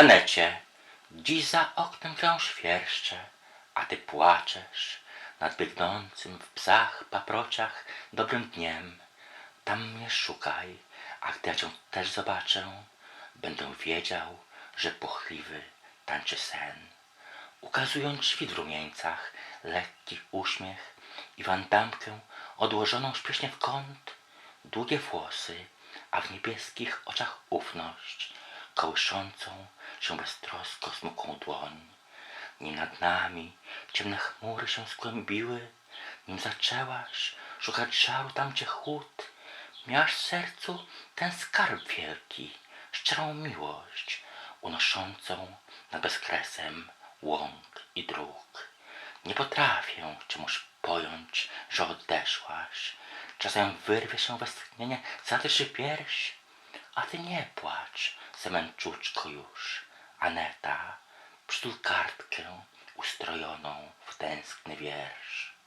Anecie, dziś za oknem wciąż wiereszcze, a ty płaczesz nad biegnącym w psach, paprociach dobrym dniem. Tam mnie szukaj, a gdy ja cię też zobaczę, będę wiedział, że pochliwy tańczy sen. Ukazując świt w rumieńcach, lekki uśmiech i wandamkę odłożoną śpiesznie w kąt, długie włosy, a w niebieskich oczach ufność, kołyszącą się beztrosko smukłą dłoń. Nim nad nami ciemne chmury się skłębiły, nim zaczęłaś szukać żaru tam, gdzie chłód, miałaś w sercu ten skarb wielki, szczerą miłość, unoszącą nad bezkresem łąk i dróg. Nie potrafię czemuś pojąć, że odeszłaś. Czasem wyrwie się westchnienie, zatrzy pierś, a ty nie płacz, semęczuczko już. Aneta, przytul kartkę ustrojoną w tęskny wiersz.